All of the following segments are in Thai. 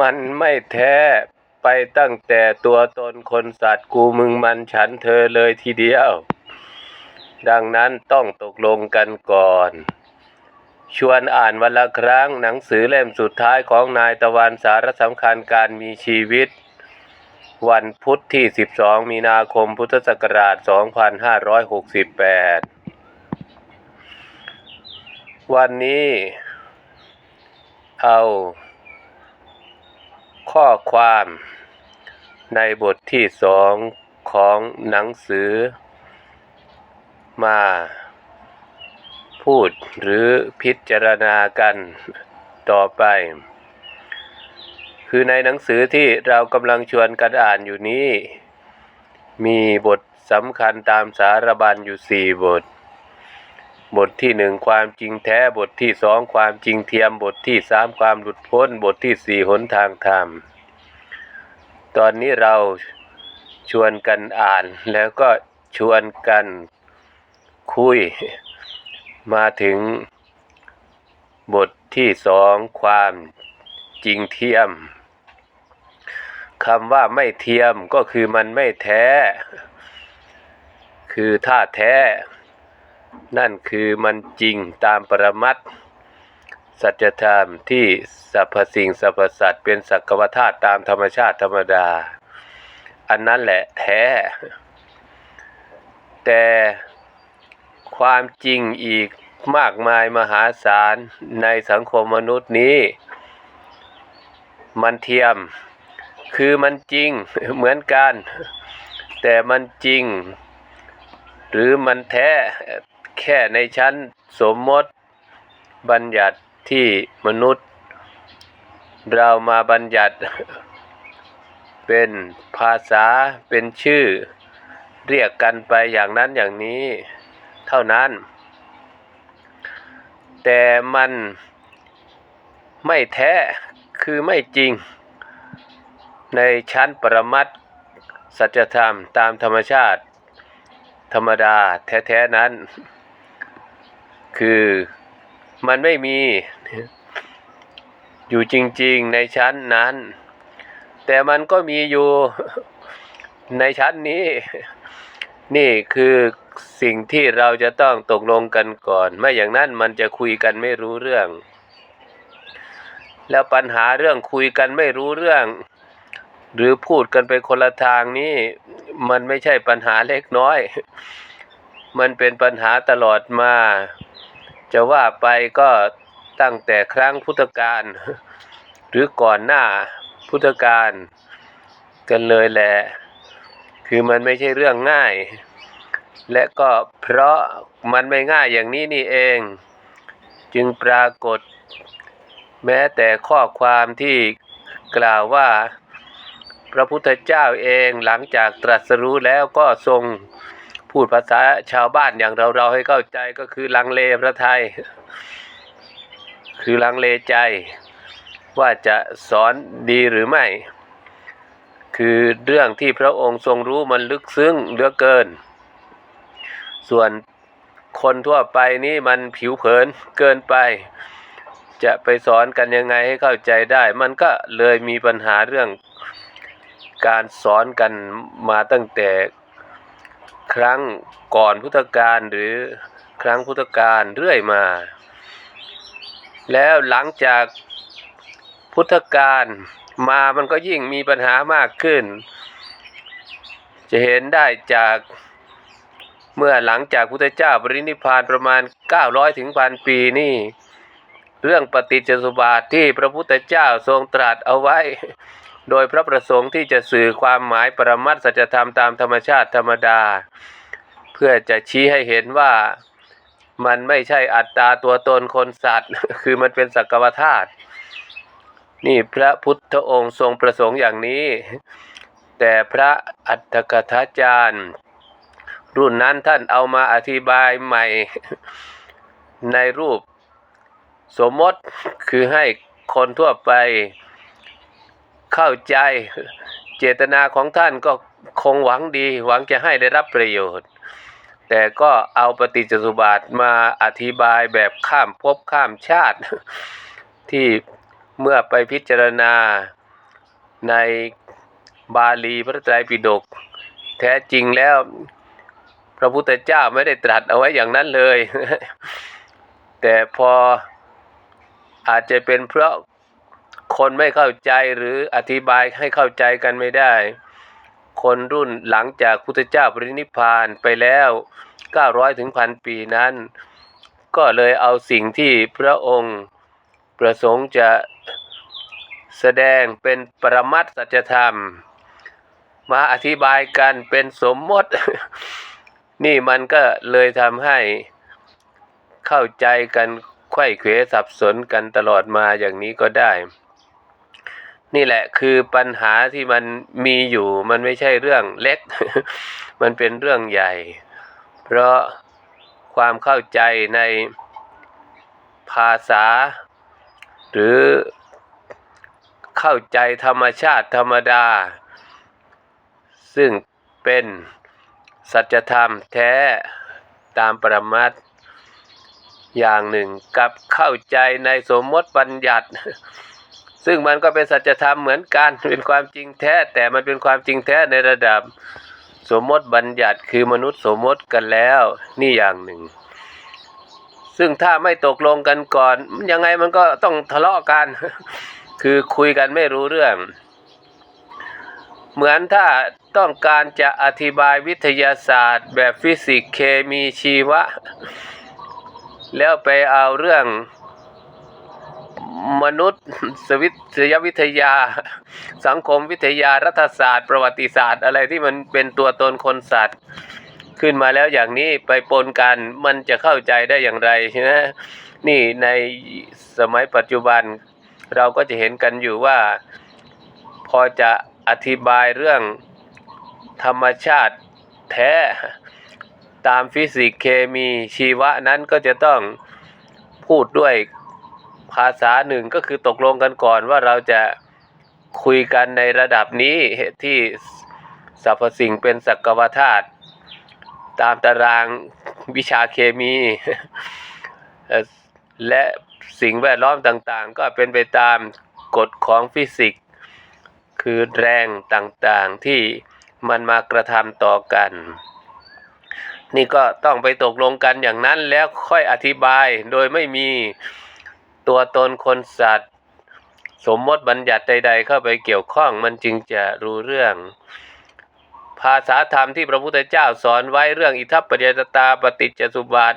มันไม่แท้ไปตั้งแต่ตัวตนคนสัตว์กูมึงมันฉันเธอเลยทีเดียว ดังนั้นต้องตกลงกันก่อน ชวนอ่านวันละครั้งหนังสือเล่มสุดท้ายของนายตะวันสาระสำคัญการมีชีวิต วันพุทธที่ 12 มีนาคมพุทธศักราช 2568 วันนี้เอา ข้อความในบทที่สองของหนังสือ มา พูดหรือพิจารณากันต่อไป คือในหนังสือที่เรากำลังชวนกันอ่านอยู่นี้ มีบทสำคัญตามสารบัญอยู่สี่บท บทที่หนึ่งความจริงแท้บทที่สองความจริงเทียมบทที่สามความหลุดพ้น บทที่สี่หนทางธรรม ตอนนี้เราชวนกันอ่านแล้วก็ชวนกันคุย มาถึงบทที่สองความจริงเทียมคำว่าไม่เทียมก็คือมันไม่แท้ คือถ้าแท้ นั่นคือมันจริงตามปรมัตสัจธรรมที่สรรพสิ่งสรรพสัตว์เป็นสักวธาตุตามธรรมชาติธรรมดา อันนั้นแหละแท้ แต่ความจริงอีกมากมายมหาศาลในสังคมมนุษย์นี้ มันเทียมคือมันจริงเหมือนกัน แต่มันจริง หรือมันแท้ แค่ในชั้นสมมติบัญญัติที่มนุษย์ เรามาบัญญัติ เป็นภาษาเป็นชื่อ เรียกกันไปอย่างนั้นอย่างนี้ เท่านั้น แต่มันไม่แท้คือไม่จริง ในชั้นปรมัตถ์สัจธรรมตามธรรมชาติ ธรรมดาแท้ ๆ นั้น คือมันไม่มีอยู่จริงๆในชั้นนั้น แต่มันก็มีอยู่ในชั้นนี้ นี่คือสิ่งที่เราจะต้องตกลงกันก่อน ไม่อย่างนั้นมันจะคุยกันไม่รู้เรื่อง แล้วปัญหาเรื่องคุยกันไม่รู้เรื่อง หรือพูดกันไปคนละทางนี้ มันไม่ใช่ปัญหาเล็กน้อย มันเป็นปัญหาตลอดมา จะว่าไปก็ตั้งแต่ครั้งพุทธกาลหรือก่อนหน้าพุทธกาลกันเลยแหละ คือมันไม่ใช่เรื่องง่าย และก็เพราะมันไม่ง่ายอย่างนี้นี่เอง จึงปรากฏ แม้แต่ข้อความที่กล่าวว่า พระพุทธเจ้าเองหลังจากตรัสรู้แล้วก็ทรง พูดภาษาชาวบ้านอย่างเราเราๆให้เข้าใจก็คือลังเลพระไทย คือลังเลใจ ว่าจะสอนดีหรือไม่ คือเรื่องที่พระองค์ทรงรู้มันลึกซึ้งเหลือเกิน ส่วนคนทั่วไปนี่มันผิวเผินเกินไป จะไปสอนกันยังไงให้เข้าใจได้ มันก็เลยมีปัญหาเรื่องการสอนกันมาตั้งแต่ ครั้งก่อนพุทธกาลหรือครั้งพุทธกาลเรื่อยมา แล้วหลังจากพุทธกาลมามันก็ยิ่งมีปัญหามากขึ้น จะเห็นได้จากเมื่อหลังจากพุทธเจ้าปรินิพานประมาณ 900ถึงพันปีนี่เรื่องปฏิจจสุบาทที่พระพุทธเจ้าทรงตรัสเอาไว้ โดยพระประสงค์ที่จะสื่อความหมายปรมัตสัจธรรมตามธรรมชาติธรรมดา เพื่อจะชี้ให้เห็นว่ามันไม่ใช่อัตตาตัวตนคนสัตว์ คือมันเป็นสักกวธาตุนี่พระพุทธองค์ทรงประสงค์อย่างนี้ แต่พระอัฏฐกถาจารย์ รุ่นนั้นท่านเอามาอธิบายใหม่ในรูป สมมติคือให้คนทั่วไป เข้าใจเจตนาของท่านก็คงหวังดี หวังจะให้ได้รับประโยชน์ แต่ก็เอาปฏิจจสุบาทมาอธิบายแบบข้ามภพข้ามชาติ ที่เมื่อไปพิจารณาในบาลีพระไตรปิฎกแท้จริงแล้วพระพุทธเจ้าไม่ได้ตรัสเอาไว้อย่างนั้นเลย แต่พออาจจะเป็นเพราะ คนไม่เข้าใจหรืออธิบายให้เข้าใจกันไม่ได้ คนรุ่นหลังจากพุทธเจ้าปรินิพานไปแล้ว 900ถึงพันปีนั้น ก็เลยเอาสิ่งที่พระองค์ประสงค์จะแสดงเป็นปรมัตสัจธรรม มาอธิบายกันเป็นสมมติ นี่มันก็เลยทำให้เข้าใจกันไข้เขวสับสนกันตลอดมาอย่างนี้ก็ได้ นี่แหละคือปัญหาที่มันมีอยู่ มันไม่ใช่เรื่องเล็ก มันเป็นเรื่องใหญ่ เพราะความเข้าใจในภาษา หรือเข้าใจธรรมชาติธรรมดา ซึ่งเป็นสัจธรรมแท้ตามปรมัตถ์อย่างหนึ่งกับเข้าใจในสมมติบัญญัติ ซึ่งมันก็เป็นสัจธรรมเหมือนกันเป็นความจริงแท้ แต่มันเป็นความจริงแท้ในระดับ สมมติบัญญัติคือมนุษย์สมมติกันแล้วนี่อย่างหนึ่ง ซึ่งถ้าไม่ตกลงกันก่อน ยังไงมันก็ต้องทะเลาะกัน คือคุยกันไม่รู้เรื่อง เหมือนถ้าต้องการจะอธิบายวิทยาศาสตร์ แบบฟิสิกส์เคมีชีวะ แล้วไปเอาเรื่อง มนุษย์สวิทยวิทยา สังคมวิทยารัฐศาสตร์ ประวัติศาสตร์ อะไรที่มันเป็นตัวตนคนสัตว์ ขึ้นมาแล้วอย่างนี้ไปปนกันมันจะเข้าใจได้อย่างไรใช่ไหมนี่ในสมัยปัจจุบัน เราก็จะเห็นกันอยู่ว่า พอจะอธิบายเรื่องธรรมชาติแท้ตามฟิสิกส์เคมีชีวะนั้นก็จะต้องพูดด้วย ภาษาหนึ่งก็คือตกลงกันก่อนว่าเราจะคุยกันในระดับนี้ที่สรรพสิ่งเป็นสักวธาตุตามตารางวิชาเคมี และสิ่งแวดล้อมต่างๆ ก็เป็นไปตามกฎของฟิสิกส์ คือแรงต่างๆที่มันมากระทำต่อกัน นี่ก็ต้องไปตกลงกันอย่างนั้นแล้วค่อยอธิบายโดยไม่มี ตัวตนคนสัตว์ สมมติบัญญัติใด ๆ เข้าไปเกี่ยวข้องมันจึงจะรู้เรื่อง ภาษาธรรมที่พระพุทธเจ้าสอนไว้เรื่องอิทัปปัจจตาปฏิจจสุบาท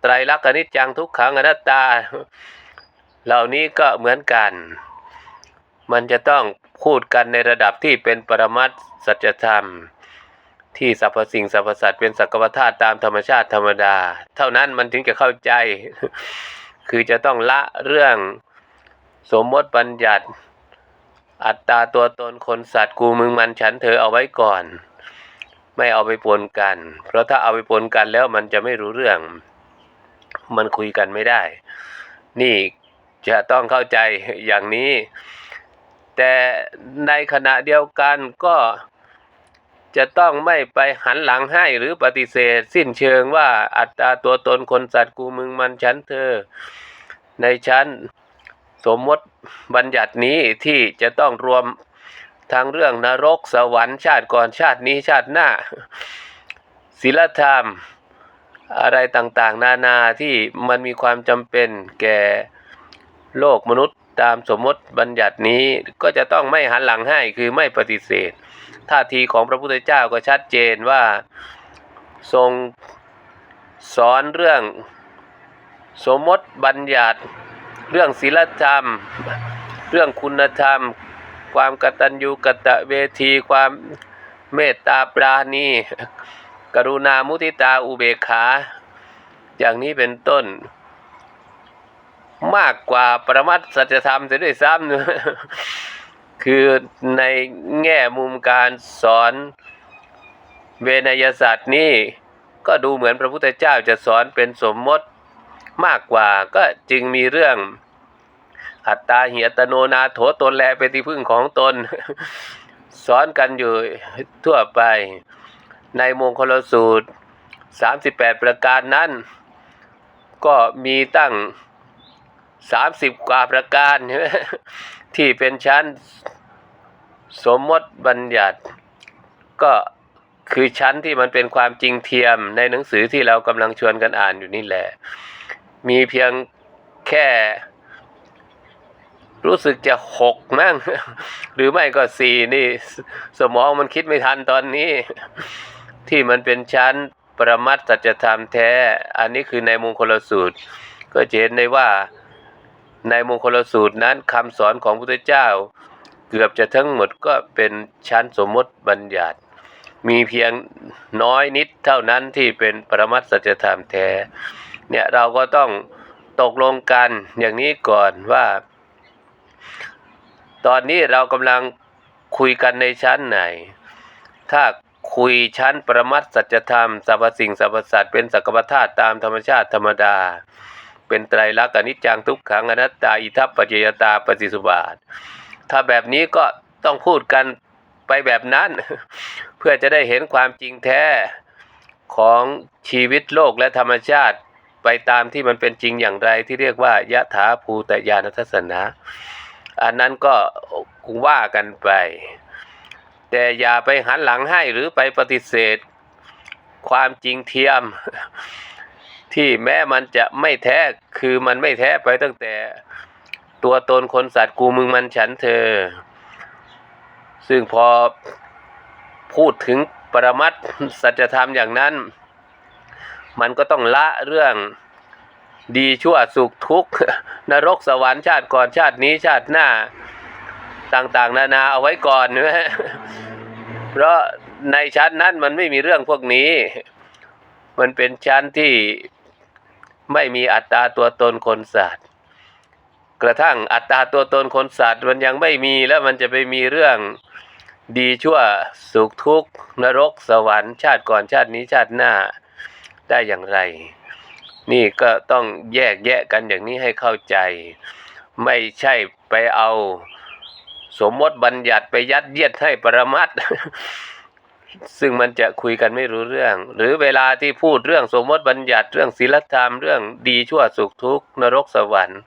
ไตรลักษณ์อนิจจังทุกขังอนัตตา เหล่านี้ก็เหมือนกัน มันจะต้องพูดกันในระดับที่เป็นปรมัตสัจธรรมที่สรรพสิ่งสรรพสัตว์เป็นสักวธาตุตามธรรมชาติธรรมดา เท่านั้นมันถึงจะเข้าใจ คือจะต้องละเรื่องสมมติบัญญัติ อัตตาตัวตนคนสัตว์กูมึงมันฉันเธอเอาไว้ก่อน ไม่เอาไปปนกัน เพราะถ้าเอาไปปนกันแล้วมันจะไม่รู้เรื่อง มันคุยกันไม่ได้ นี่จะต้องเข้าใจอย่างนี้ แต่ในขณะเดียวกันก็ จะต้องไม่ไปหันหลังให้หรือปฏิเสธ สิ้นเชิงว่าอัตตาตัวตนคนสัตว์กูมึงมันฉันเธอ ในชั้นสมมติบัญญัตินี้ที่จะต้องรวมทั้งเรื่องนรกสวรรค์ชาติก่อนชาตินี้ชาติหน้าศีลธรรม อะไรต่างๆ นานาที่มันมีความจำเป็นแก่โลกมนุษย์ตามสมมติบัญญัตินี้ก็จะต้องไม่หันหลังให้คือไม่ปฏิเสธ ท่าทีของพระพุทธเจ้าก็ชัดเจนว่าทรงสอนเรื่องสมมติบัญญัติ เรื่องศีลธรรม เรื่องคุณธรรม ความกตัญญูกตเวทีความเมตตาปราณี กรุณามุทิตาอุเบกขา อย่างนี้เป็นต้น มากกว่าปรมัตถสัจธรรมเสียด้วยซ้ำ คือในแง่มุมการสอนเวนยศาสตร์นี่ก็ดูเหมือนพระพุทธเจ้าจะสอนเป็นสมมติมากกว่าก็จึงมีเรื่อง อัตตาเหียตโนนาโถตนแลเป็นที่พึ่งของตน สอนกันอยู่ทั่วไป ในมงคลสูตร 38 ประการนั้น ก็มีตั้งสามสิบกว่าประการใช่ไหม ที่เป็นชั้นสมมติบัญญัติ ก็คือชั้นที่มันเป็นความจริงเทียมในหนังสือที่เรากำลังชวนกันอ่านอยู่นี่แหละ มีเพียงแค่ รู้สึกจะหกมั้งหรือไม่ก็สี่นี่ สมองมันคิดไม่ทันตอนนี้ ที่มันเป็นชั้นประมัตถสัจธรรมแท้ อันนี้คือในมงคลสูตร ก็จะเห็นได้ว่า ในมงคลสูตรนั้นคำสอนของพระพุทธเจ้า เกือบจะทั้งหมดก็เป็นชั้นสมมติบัญญัติ มีเพียงน้อยนิดเท่านั้นที่เป็นปรมัตสัจธรรมแท้ เนี่ยเราก็ต้องตกลงกันอย่างนี้ก่อนว่า ตอนนี้เรากำลังคุยกันในชั้นไหน ถ้าคุยชั้นปรมัตสัจธรรมสรรพสิ่งสรรพสัตว์เป็นสักปธาตุตามธรรมชาติธรรมดา เป็นไตรลักษณ์อนิจจังทุกขังอนัตตาอิทัปปัจจยตาปฏิสุบาท ถ้าแบบนี้ก็ต้องพูดกันไปแบบนั้น เพื่อจะได้เห็นความจริงแท้ของชีวิตโลกและธรรมชาติไปตามที่มันเป็นจริงอย่างไรที่เรียกว่ายะถาภูตยานทัศนะอันนั้นก็ว่ากันไป แต่อย่าไปหันหลังให้หรือไปปฏิเสธ ความจริงเทียม ที่แม้มันจะไม่แท้คือมันไม่แท้ไปตั้งแต่ ตัวตนคนสัตว์กูมึงมันฉันเธอ ซึ่งพอพูดถึงปรมัตสัจธรรมอย่างนั้น มันก็ต้องละเรื่องดีชั่วสุขทุกข์ นรกสวรรค์ชาติก่อนชาตินี้ชาติหน้าต่างๆ นานาเอาไว้ก่อนใช่ไหมเพราะในชั้นนั้นมันไม่มีเรื่องพวกนี้ มันเป็นชั้นที่ ไม่มีอัตตาตัวตนคนสัตว์กระทั่งอัตตาตัวตนคนสัตว์มันยังไม่มีแล้วมันจะไปมีเรื่องดีชั่วสุขทุกข์นรกสวรรค์ชาติก่อนชาตินี้ชาติหน้าได้อย่างไร นี่ก็ต้องแยกแยะกันอย่างนี้ให้เข้าใจ ไม่ใช่ไปเอาสมมติบัญญัติไปยัดเยียดให้ปรมัตถ์ ซึ่งมันจะคุยกันไม่รู้เรื่อง หรือเวลาที่พูดเรื่องสมมติบัญญัติเรื่องศีลธรรมเรื่องดีชั่วสุขทุกข์นรกสวรรค์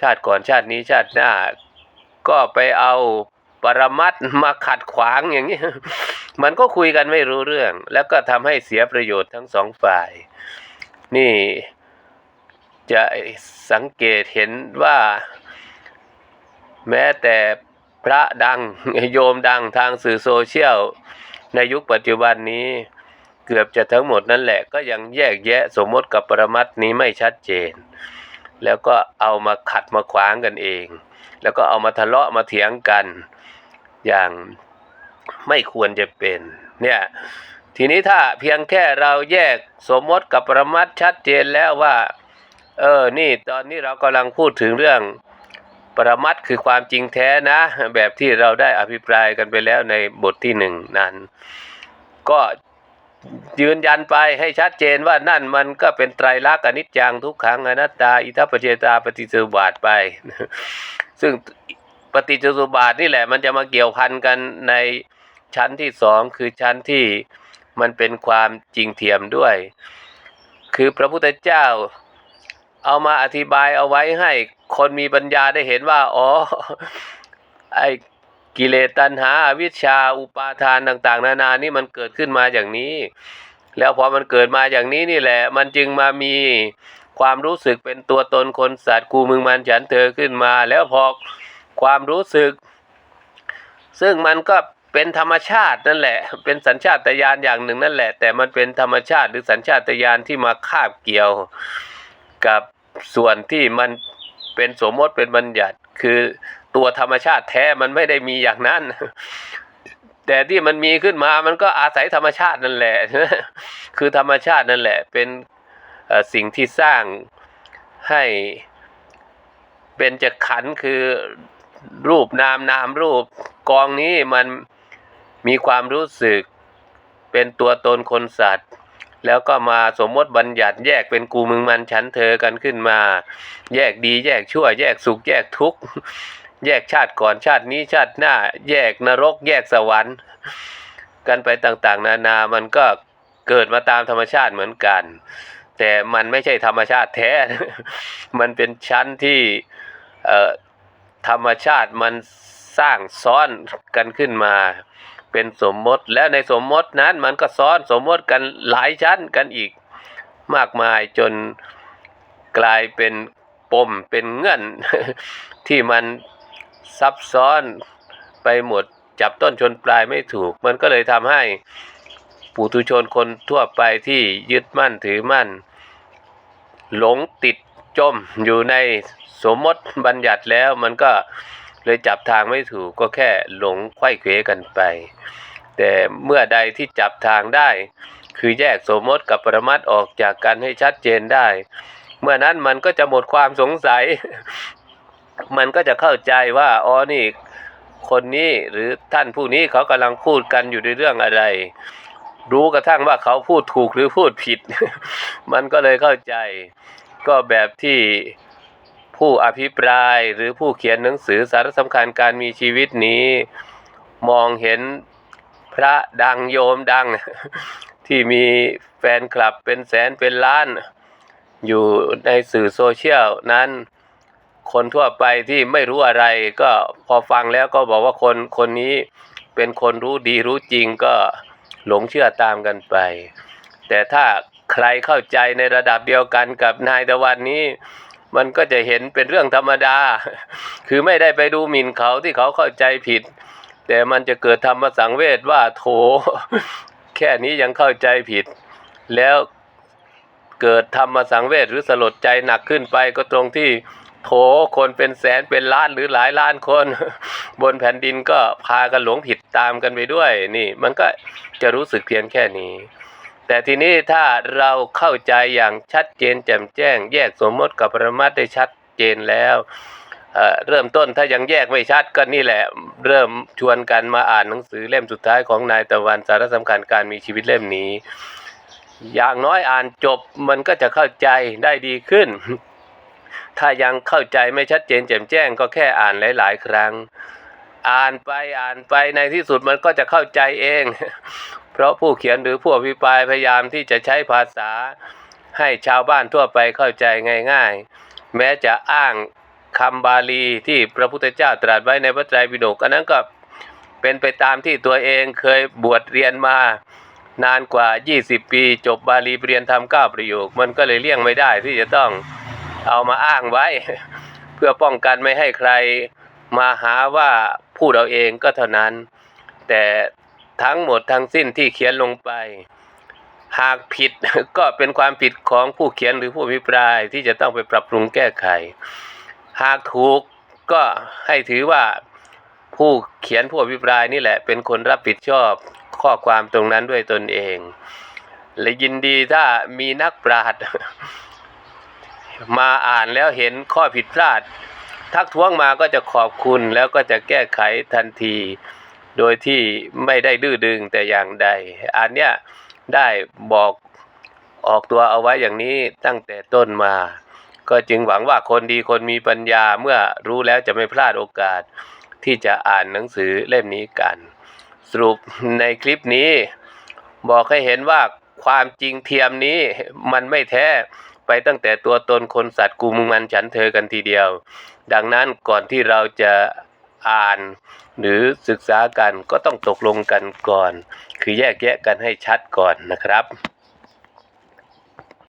ชาติก่อนชาตินี้ชาติหน้า ก็ไปเอาปรมัตมาขัดขวางอย่างนี้ มันก็คุยกันไม่รู้เรื่อง แล้วก็ทำให้เสียประโยชน์ทั้งสองฝ่าย นี่จะสังเกตเห็นว่า แม้แต่ พระดังโยมดังทางสื่อโซเชียล ในยุคปัจจุบันนี้เกือบจะทั้งหมดนั่นแหละก็ยังแยกแยะสมมติกับปรมัตถ์นี้ไม่ชัดเจน แล้วก็เอามาขัดมาขวางกันเอง แล้วก็เอามาทะเลาะมาเถียงกัน อย่างไม่ควรจะเป็นเนี่ยทีนี้ถ้าเพียงแค่เราแยกสมมติกับปรมัตชัดเจนแล้วว่า เออนี่ตอนนี้เรากำลังพูดถึงเรื่อง ปรมัตคือความจริงแท้นะ แบบที่เราได้อภิปรายกันไปแล้วในบทที่หนึ่งนั้น ก็ยืนยันไปให้ชัดเจนว่านั่นมันก็เป็นไตรลักษณ์อนิจจังทุกขังอนัตตา อิทัปเจตาปฏิจจุบาทไป ซึ่งปฏิจจสุบาทนี่แหละมันจะมาเกี่ยวพันกันในชั้นที่สองคือชั้นที่มันเป็นความจริงเทียมด้วย คือพระพุทธเจ้า เอามาอธิบายเอาไว้ให้คนมีปัญญาได้เห็นว่า อ๋อ ไอ้กิเลสตัณหาอวิชชาอุปาทานต่าง ๆ นานานี่มันเกิดขึ้นมาอย่างนี้ แล้วพอมันเกิดมาอย่างนี้นี่แหละ มันจึงมามีความรู้สึกเป็นตัวตนคนสัตว์กูมึงมันฉันเธอขึ้นมา แล้วพอความรู้สึก ซึ่งมันก็เป็นธรรมชาตินั่นแหละ เป็นสัญชาตญาณอย่างหนึ่งนั่นแหละ แต่มันเป็นธรรมชาติหรือสัญชาตญาณที่มาคาบเกี่ยว กับส่วนที่มันเป็นสมมติเป็นบัญญัติ คือตัวธรรมชาติแท้มันไม่ได้มีอย่างนั้น แต่ที่มันมีขึ้นมามันก็อาศัยธรรมชาตินั่นแหละ คือธรรมชาตินั่นแหละ เป็นสิ่งที่สร้างให้เป็นจะขันคือรูปนามนามรูปกองนี้มันมีความรู้สึกเป็นตัวตนคนสัตว์ แล้วก็มาสมมติบัญญัติแยกเป็นกูมึงมันฉันเธอกันขึ้นมา แยกดีแยกชั่ว แยกสุขแยกทุกข์แยกชาติก่อนชาตินี้ชาติหน้า แยกนรก แยกสวรรค์ กันไปต่างๆ นานามันก็เกิดมาตามธรรมชาติเหมือนกัน แต่มันไม่ใช่ธรรมชาติแท้ มันเป็นชั้นที่ธรรมชาติมันสร้างซ้อนกันขึ้นมา เป็นสมมติ แล้วในสมมตินั้นมันก็ซ้อนสมมติกันหลายชั้นกันอีก มากมายจนกลายเป็นปมเป็นเงื่อนที่มันซับซ้อนไปหมดจับต้นชนปลายไม่ถูก มันก็เลยทำให้ปุถุชนคนทั่วไปที่ยึดมั่นถือมั่น หลงติดจมอยู่ในสมมติบัญญัติแล้วมันก็ เลยจับทางไม่ถูกก็แค่หลงไข้เขวกันไป แต่เมื่อใดที่จับทางได้ คือแยกสมมติกับปรมัตถ์ออกจากกันให้ชัดเจนได้ เมื่อนั้นมันก็จะหมดความสงสัย มันก็จะเข้าใจว่าอ๋อนี่คนนี้หรือท่านผู้นี้เขากำลังพูดกันอยู่ในเรื่องอะไร รู้กระทั่งว่าเขาพูดถูกหรือพูดผิด มันก็เลยเข้าใจ ก็แบบที่ ผู้อภิปรายหรือผู้เขียนหนังสือสาระสำคัญการมีชีวิตนี้ มองเห็นพระดังโยมดัง ที่มีแฟนคลับเป็นแสนเป็นล้าน อยู่ในสื่อโซเชียลนั้น คนทั่วไปที่ไม่รู้อะไรก็พอฟังแล้วก็บอกว่าคนคนนี้เป็นคนรู้ดีรู้จริงก็หลงเชื่อตามกันไป แต่ถ้าใครเข้าใจในระดับเดียวกันกับนายตะวันนี้ มันก็จะเห็นเป็นเรื่องธรรมดา คือไม่ได้ไปดูหมิ่นเขาที่เขาเข้าใจผิด แต่มันจะเกิดธรรมสังเวชว่าโถ แค่นี้ยังเข้าใจผิด แล้วเกิดธรรมสังเวชหรือสลดใจหนักขึ้นไปก็ตรงที่โถคนเป็นแสนเป็นล้านหรือหลายล้านคน บนแผ่นดินก็พากันหลงผิดตามกันไปด้วย นี่ มันก็จะรู้สึกเพียงแค่นี้ แต่ทีนี้ถ้าเราเข้าใจอย่างชัดเจนแจ่มแจ้ง แยกสมมติกับปรมัตได้ชัดเจนแล้วเเริ่มต้นถ้ายังแยกไม่ชัดก็นี่แหละ เริ่มชวนกันมาอ่านหนังสือเล่มสุดท้ายของนายตะวันสาระสำคัญการมีชีวิตเล่มนี้ อย่างน้อยอ่านจบมันก็จะเข้าใจได้ดีขึ้น ถ้ายังเข้าใจไม่ชัดเจนแจ่มแจ้งก็แค่อ่านหลาย ๆ ครั้ง อ่านไปอ่านไปในที่สุดมันก็จะเข้าใจเอง เพราะผู้เขียนหรือผู้อภิปรายพยายามที่จะใช้ภาษาให้ชาวบ้านทั่วไปเข้าใจง่าย ๆ แม้จะอ้างคำบาลีที่พระพุทธเจ้าตรัสไว้ในพระไตรปิฎกอันนั้นก็เป็นไปตามที่ตัวเองเคยบวชเรียนมานานกว่า 20 ปี จบบาลีเรียนทำเก้าประโยค มันก็เลยเลี่ยงไม่ได้ที่จะต้องเอามาอ้างไว้ เพื่อป้องกันไม่ให้ใคร มาหาว่าพูดเอาเองก็เท่านั้น แต่ทั้งหมดทั้งสิ้นที่เขียนลงไป หากผิดก็เป็นความผิดของผู้เขียนหรือผู้อภิปรายที่จะต้องไปปรับปรุงแก้ไข หากถูกก็ให้ถือว่าผู้เขียนผู้อภิปรายนี่แหละ เป็นคนรับผิดชอบข้อความตรงนั้นด้วยตนเอง และยินดีถ้ามีนักปราชญ์มาอ่านแล้วเห็นข้อผิดพลาด ทักท้วงมาก็จะขอบคุณแล้วก็จะแก้ไขทันที โดยที่ไม่ได้ดื้อดึงแต่อย่างใด อันเนี้ยได้บอกออกตัวเอาไว้อย่างนี้ตั้งแต่ต้นมา ก็จึงหวังว่าคนดีคนมีปัญญาเมื่อรู้แล้วจะไม่พลาดโอกาส ที่จะอ่านหนังสือเล่มนี้กัน สรุปในคลิปนี้ บอกให้เห็นว่าความจริงเทียมนี้มันไม่แท้ ไปตั้งแต่ตัวตนคนสัตว์กูมึงมันฉันเธอกันทีเดียว ดังนั้นก่อนที่เราจะอ่านหรือศึกษากันก็ต้องตกลงกันก่อน คือแยกแยะกันให้ชัดก่อนนะครับ